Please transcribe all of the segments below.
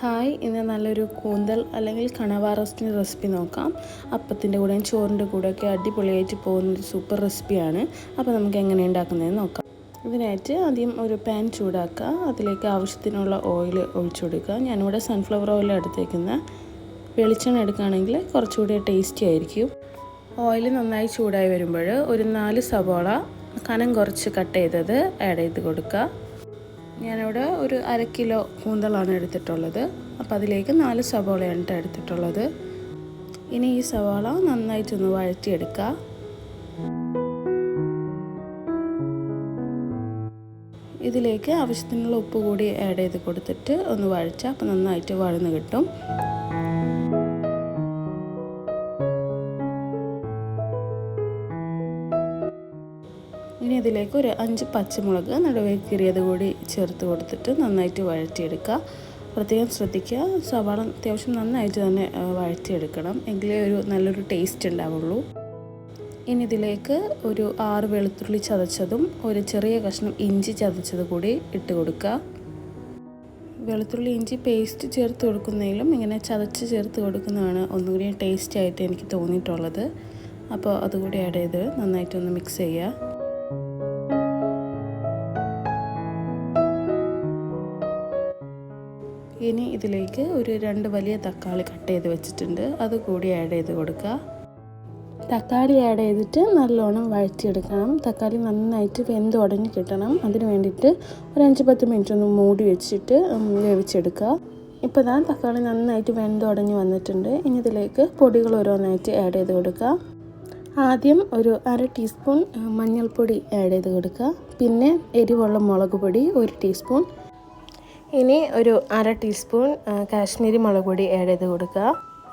Hi ഇന്ന് നല്ലൊരു കൂന്തൽ അല്ലെങ്കിൽ കണവ റെസിപ്പി നോക്കാം. അപ്പത്തിന്റെ കൂടെയും ചോറിന്റെ കൂടെയൊക്കെ അടിപൊളിയായിട്ട് പോകുന്ന ഒരു സൂപ്പർ റെസിപ്പിയാണ്. അപ്പോൾ നമുക്ക് എങ്ങനെ ഉണ്ടാക്കുന്നതെന്ന് നോക്കാം. ഇതിനായിട്ട് ആദ്യം ഒരു പാൻ ചൂടാക്കുക. അതിലേക്ക് ആവശ്യത്തിനുള്ള ഓയിൽ ഒഴിച്ചു കൊടുക്കുക. ഞാനിവിടെ സൺഫ്ലവർ ഓയിൽ എടുത്തേക്കുന്ന വെളിച്ചെണ്ണ എടുക്കുകയാണെങ്കിൽ കുറച്ചുകൂടി ടേസ്റ്റി ആയിരിക്കും. ഓയിൽ നന്നായി ചൂടായി വരുമ്പോൾ ഒരു നാല് സവോള കനം കുറച്ച് കട്ട് ചെയ്തത് ആഡ് ചെയ്ത് കൊടുക്കുക. ഞാനിവിടെ ഒരു അര കിലോ കൂന്തളാണ് എടുത്തിട്ടുള്ളത്. അപ്പോൾ അതിലേക്ക് നാല് സവോളയാണ് കേട്ടോ എടുത്തിട്ടുള്ളത്. ഇനി ഈ സവാള നന്നായിട്ടൊന്ന് വഴറ്റിയെടുക്കുക ഇതിലേക്ക് ആവശ്യത്തിനുള്ള ഉപ്പ് കൂടി ആഡ് ചെയ്ത് കൊടുത്തിട്ട് ഒന്ന് വഴച്ചാൽ അപ്പോൾ നന്നായിട്ട് വഴന്ന് കിട്ടും. ഇനി ഇതിലേക്ക് ഒരു അഞ്ച് പച്ചമുളക് നടുവേ കീറിയത് കൂടി ചേർത്ത് കൊടുത്തിട്ട് നന്നായിട്ട് വഴറ്റിയെടുക്കുക. പ്രത്യേകം ശ്രദ്ധിക്കുക. സവാള അത്യാവശ്യം നന്നായിട്ട് തന്നെ വഴറ്റിയെടുക്കണം. എങ്കിലേ ഒരു നല്ലൊരു ടേസ്റ്റ് ഉണ്ടാവുള്ളൂ. ഇനി ഇതിലേക്ക് ഒരു ആറ് വെളുത്തുള്ളി ചതച്ചതും ഒരു ചെറിയ കഷ്ണം ഇഞ്ചി ചതച്ചത് കൂടി ഇട്ട് കൊടുക്കുക. വെളുത്തുള്ളി ഇഞ്ചി പേസ്റ്റ് ചേർത്ത് കൊടുക്കുന്നതിലും ഇങ്ങനെ ചതച്ച് ചേർത്ത് കൊടുക്കുന്നതാണ് ഒന്നുകൂടി ടേസ്റ്റി ആയിട്ട് എനിക്ക് തോന്നിയിട്ടുള്ളത്. അപ്പോൾ അതുകൂടി ആഡ് ചെയ്ത് നന്നായിട്ടൊന്ന് മിക്സ് ചെയ്യുക. ഇനി ഇതിലേക്ക് ഒരു രണ്ട് വലിയ തക്കാളി കട്ട് ചെയ്ത് വെച്ചിട്ടുണ്ട്. അത് കൂടി ആഡ് ചെയ്ത് കൊടുക്കുക. തക്കാളി ആഡ് ചെയ്തിട്ട് നല്ലോണം വഴറ്റിയെടുക്കണം. തക്കാളി നന്നായിട്ട് വെന്ത് ഉടഞ്ഞ് കിട്ടണം. അതിന് വേണ്ടിയിട്ട് ഒരു അഞ്ച് പത്ത് മിനിറ്റ് ഒന്ന് മൂടി വെച്ചിട്ട് വേവിച്ചെടുക്കുക. ഇപ്പോൾ ഞാൻ തക്കാളി നന്നായിട്ട് വെന്ത് ഉടഞ്ഞ് വന്നിട്ടുണ്ട്. ഇനി ഇതിലേക്ക് പൊടികൾ ഓരോന്നായിട്ട് ആഡ് ചെയ്ത് കൊടുക്കുക. ആദ്യം ഒരു അര ടീസ്പൂൺ മഞ്ഞൾപ്പൊടി ആഡ് ചെയ്ത് കൊടുക്കുക. പിന്നെ എരിവുള്ള മുളക് പൊടി ഒരു ടീസ്പൂൺ ഇനി ഒരു അര ടീസ്പൂൺ കാശ്മീരി മുളക് പൊടി ആഡ് ചെയ്ത് കൊടുക്കുക.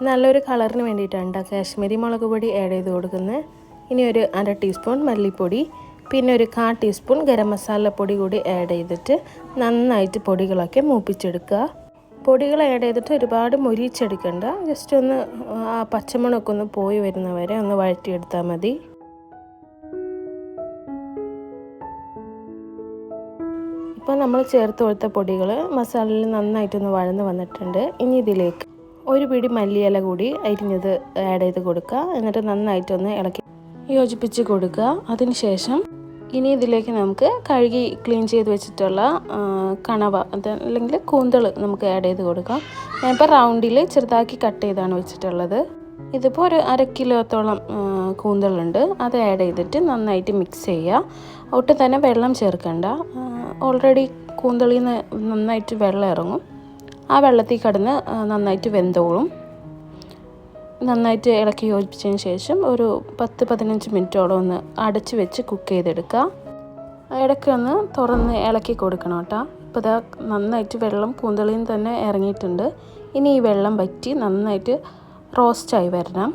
നല്ലൊരു കളറിന് വേണ്ടിയിട്ടാണ് കാശ്മീരി മുളക് പൊടി ആഡ് ചെയ്ത് കൊടുക്കുന്നത്. ഇനി ഒരു അര ടീസ്പൂൺ മല്ലിപ്പൊടി പിന്നെ ഒരു കാ ടീസ്പൂൺ ഗരം മസാലപ്പൊടി കൂടി ആഡ് ചെയ്തിട്ട് നന്നായിട്ട് പൊടികളൊക്കെ മൂപ്പിച്ചെടുക്കുക. പൊടികൾ ആഡ് ചെയ്തിട്ട് ഒരുപാട് മുരിച്ചെടുക്കണ്ട ജസ്റ്റ് ഒന്ന് ആ പച്ചമുളകൊക്കെ ഒന്ന് പോയി വരുന്നവരെ ഒന്ന് വഴറ്റിയെടുത്താൽ മതി. ഇപ്പോൾ നമ്മൾ ചേർത്ത് കൊടുത്ത പൊടികൾ മസാലയിൽ നന്നായിട്ടൊന്ന് വഴന്ന് വന്നിട്ടുണ്ട്. ഇനി ഇതിലേക്ക് ഒരു പിടി മല്ലിയില കൂടി അരിഞ്ഞത് ആഡ് ചെയ്ത് കൊടുക്കുക. എന്നിട്ട് നന്നായിട്ടൊന്ന് ഇളക്കി യോജിപ്പിച്ച് കൊടുക്കുക. അതിനുശേഷം ഇനി ഇതിലേക്ക് നമുക്ക് കഴുകി ക്ലീൻ ചെയ്ത് വെച്ചിട്ടുള്ള കണവ അത് അല്ലെങ്കിൽ കൂന്തൾ നമുക്ക് ആഡ് ചെയ്ത് കൊടുക്കാം. ഞാനിപ്പോൾ റൗണ്ടിൽ ചെറുതാക്കി കട്ട് ചെയ്താണ് വെച്ചിട്ടുള്ളത്. ഇതിപ്പോൾ ഒരു അര കിലോത്തോളം കൂന്തളുണ്ട്. അത് ആഡ് ചെയ്തിട്ട് നന്നായിട്ട് മിക്സ് ചെയ്യുക ഒട്ടും തന്നെ വെള്ളം ചേർക്കണ്ട. ഓൾറെഡി കൂന്തളിൽ നിന്ന് നന്നായിട്ട് വെള്ളം ഇറങ്ങും. ആ വെള്ളത്തിൽ കടന്ന് നന്നായിട്ട് വെന്തോളും. നന്നായിട്ട് ഇളക്കി യോജിപ്പിച്ചതിന് ശേഷം ഒരു പത്ത് പതിനഞ്ച് മിനിറ്റോളം ഒന്ന് അടച്ച് വെച്ച് കുക്ക് ചെയ്തെടുക്കുക. ഇടയ്ക്ക് ഒന്ന് തുറന്ന് ഇളക്കി കൊടുക്കണം കേട്ടോ. ഇപ്പോൾ ഇതാ നന്നായിട്ട് വെള്ളം കൂന്തളിയിൽ തന്നെ ഇറങ്ങിയിട്ടുണ്ട്. ഇനി ഈ വെള്ളം വറ്റി നന്നായിട്ട് റോസ്റ്റായി വരണം.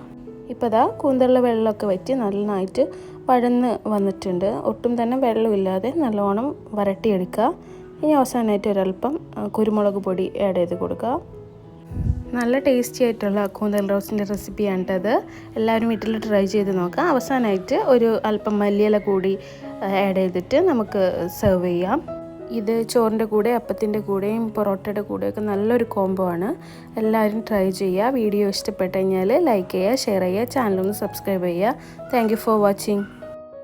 ഇപ്പോൾ ഇതാ കൂന്തളിലെ വെള്ളമൊക്കെ വറ്റി നന്നായിട്ട് വഴന്ന് വന്നിട്ടുണ്ട്. ഒട്ടും തന്നെ വെള്ളമില്ലാതെ നല്ലോണം വരട്ടിയെടുക്കുക. ഇനി അവസാനമായിട്ട് ഒരല്പം കുരുമുളക് പൊടി ആഡ് ചെയ്ത് കൊടുക്കുക. നല്ല ടേസ്റ്റി ആയിട്ടുള്ള കൂന്തൽ റെസിപ്പിയാണ് അത് എല്ലാവരും വീട്ടിൽ ട്രൈ ചെയ്ത് നോക്കാം അവസാനമായിട്ട് ഒരു അല്പം മല്ലിയില കൂടി ആഡ് ചെയ്തിട്ട് നമുക്ക് സെർവ് ചെയ്യാം. ഇത് ചോറിന്റെ കൂടെ അപ്പത്തിന്റെ കൂടെയും പൊറോട്ടയുടെ കൂടെയൊക്കെ നല്ലൊരു കോംബോ ആണ്. എല്ലാവരും ട്രൈ ചെയ്യുക വീഡിയോ ഇഷ്ടപ്പെട്ട് കഴിഞ്ഞാൽ ലൈക്ക് ചെയ്യുക ഷെയർ ചെയ്യുക ചാനലൊന്ന് സബ്സ്ക്രൈബ് ചെയ്യുക താങ്ക് ഫോർ വാച്ചിങ്